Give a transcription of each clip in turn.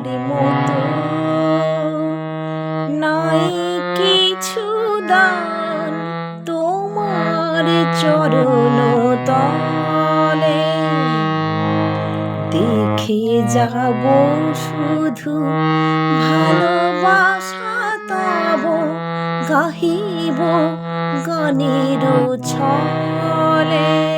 দিবার মতো নাই কিছু দান তোমার চরণ তলে। দেখে যাব শুধু ভালোবাসা তব গাহিব গানের ছলে।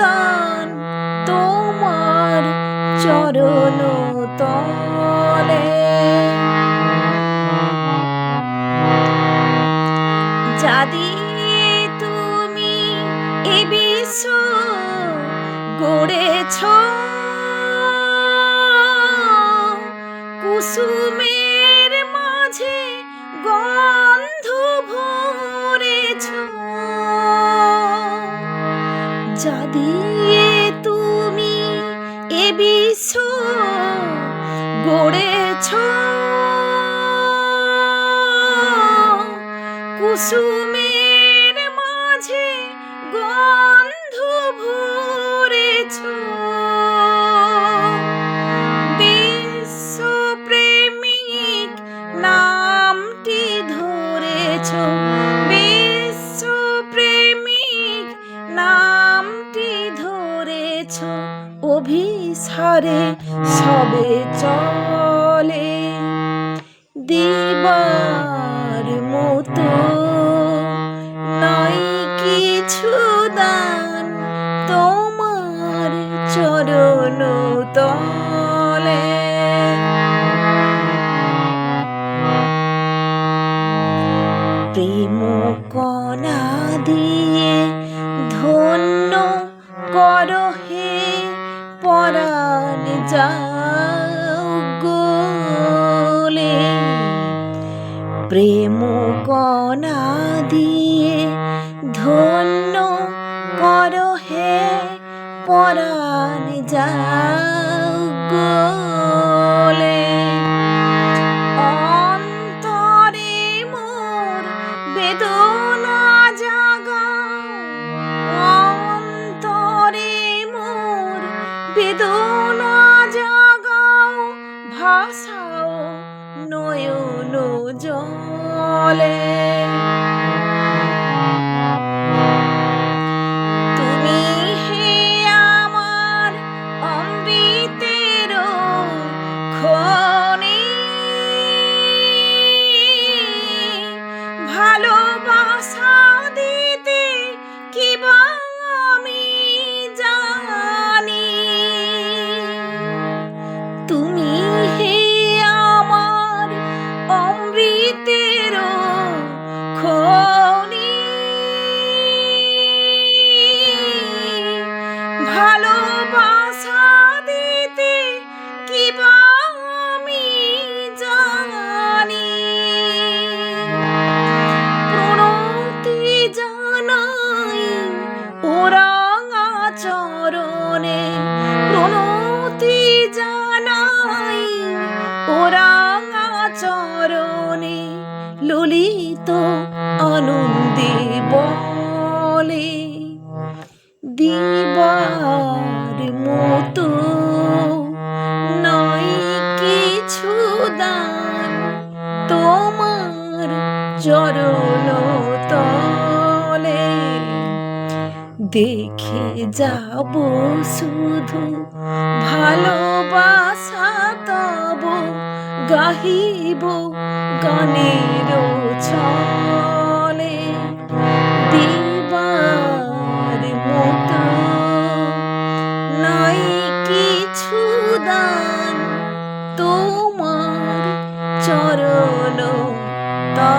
দান তোমার চরণ তলে। যাদি তুমি এ বিশ্ব গড়েছ কুসুমের গড়েছ। কুসুমের অভিসারে সবে চলে। দিবার মতো নাই কিছু দান তোমার চরণ তলে। প্রেম কণা দিয়ে ধন্য কর যাও প্রেম কণা দিয়ে ধন্য কর হে পরাণ যাও গোলে অন্তরে মোর বেদনা বেদনা ভাষাও নয়ন জলে। চরণে প্রণতি জানাই। ওরা চরণে ললিত আনন্দে বলে দেখে যাব শুধু ভালোবাসা তব গাহিব গানের ছলে। দিবার মতো নাই কিছু দান তোমার চরণ তা